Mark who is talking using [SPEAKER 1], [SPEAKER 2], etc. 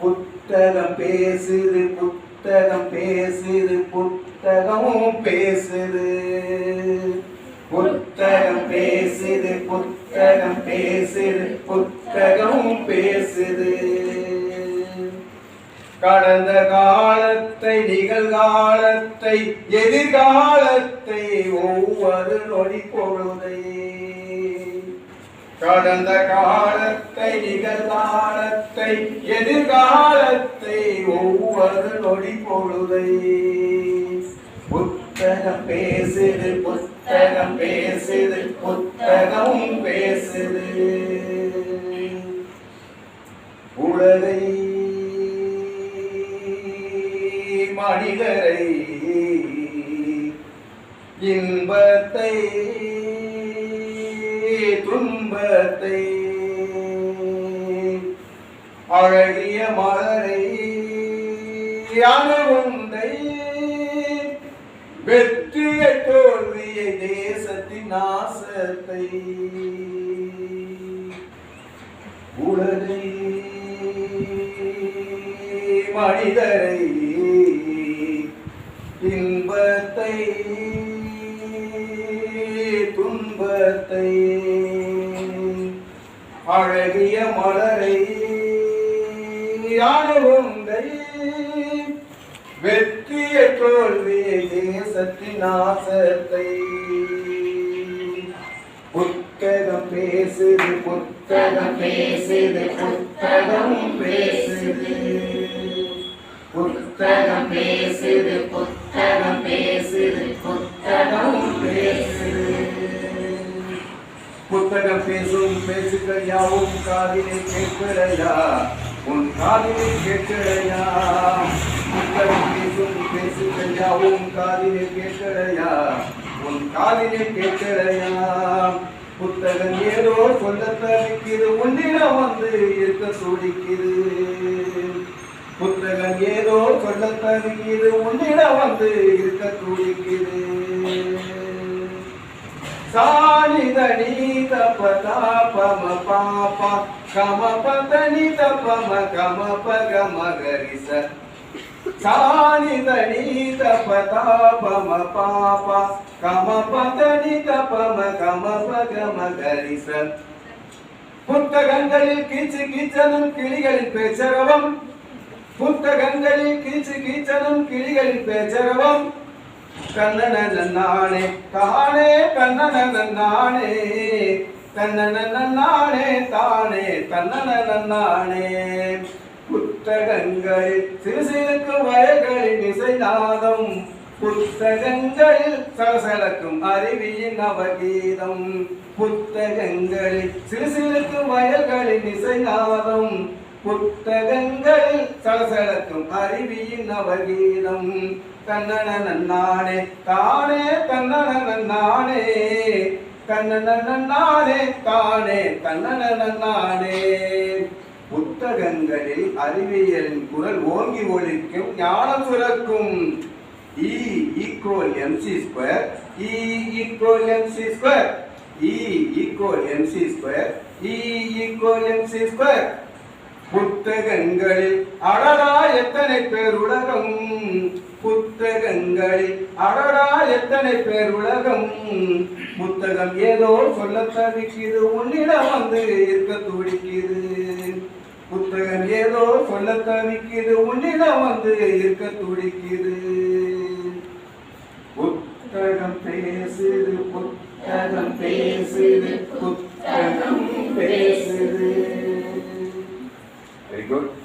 [SPEAKER 1] புத்தகம் பேசுது புத்தகம் பேசுது புத்தகமும் பேசுது. புத்தகம் பேசுது புத்தகம் பேசுது புத்தகமும் பேசுது. கடந்த காலத்தை நிகழ்காலத்தை எதிர்காலத்தை ஒவ்வொரு நொடி பொழுதை கடந்த காலத்தை நிகழ்காலத்தை எதிர்காலத்தை ஒவ்வொரு நொடி பொழுதை. புத்தகம் பேசுது புத்தகம் பேசுது புத்தகம் பேசுது. உலகை மனிதரை இன்பத்தை துன்பத்தை அழகிய மலரை அணுகுந்தை. வெற்றிய தோல்விய தேசத்தின் நாசத்தை. உலகை மனிதரை இன்பத்தை துன்பத்தை. அழகிய மலரை யானவுந்தை வெற்றிய தோல்வியை தேசத்தின் நாசத்தை புத்தகம் பேசுது புத்தகம் பேசுது புத்தகம் பேசுது. புத்தகம் பேசுது புத்தகம் பேசுது புத்தகம் பேசுது. புத்தகம் பேசும் பேசுகள் யாவும் காதினை கேட்கலையா? உன் காதினை கேட்கலையா? மக்கள் பேசும் பேசுகள் யாவும் காதினை கேட்கலையா? உன் காதினை கேட்கலையா? புத்தகம் ஏதோ சொல்ல தவிக்குது உன்னிடம் வந்து இருக்க துடிக்குது. புத்தகம் ஏதோ சொல்ல தவிக்குது உன்னிடம் வந்து இருக்க துடிக்குது. சானிதனி தப தாபம பாப கம பதனி தபம கம பக மகரிச சானிதனி தப தாபம பாப கம பதனி தபம கம பக மகரிச புத்தகங்களில் கீச்சு கீச்சனும் கிளிகளின் பேச்சரவம். புத்தகங்களில் கீச்சு கீச்சனும் கிளிகளின் பேச்சரவம். கண்ணனே தானே கண்ணன நானே கண்ணன நானே தானே கண்ணன நானே புத்தகங்களில் சிறு சிறுக்கு வயல்களின் இசைநாதம் புத்தகங்களில் சலசலக்கும் அருவியின் அவகீதம் புத்தகங்களில் சிறு சிறுக்கு வயல்களின் இசைநாதம் புத்தகங்கள் சலசலக்கும் அருவியின் அவகீதம் தன்னன நன்னானே தானே தன்னன நன்னானே கண்ணன நன்னானே தானே தன்னன நன்னானே புத்தகங்களில் அறிவியலின் குரல் ஓங்கி ஒழிக்கும் ஞானம் சுரக்கும். E equal mc square E equal mc square E equal mc square E equal mc square. புத்தகங்களில் அடடா எத்தனை பேர் உலகம்? புத்தகங்களில் அடடா எத்தனை பேர் உலகம்? புத்தகம் ஏதோ சொல்ல தவிக்குது உன்னிடம் வந்து இருக்க துடிக்குது. புத்தகம் ஏதோ சொல்ல தவிக்குது உன்னிடம் வந்து இருக்க துடிக்குது. புத்தகம் பேசுது புத்தகம் பேசுது புத்தகம் பேசுது. good.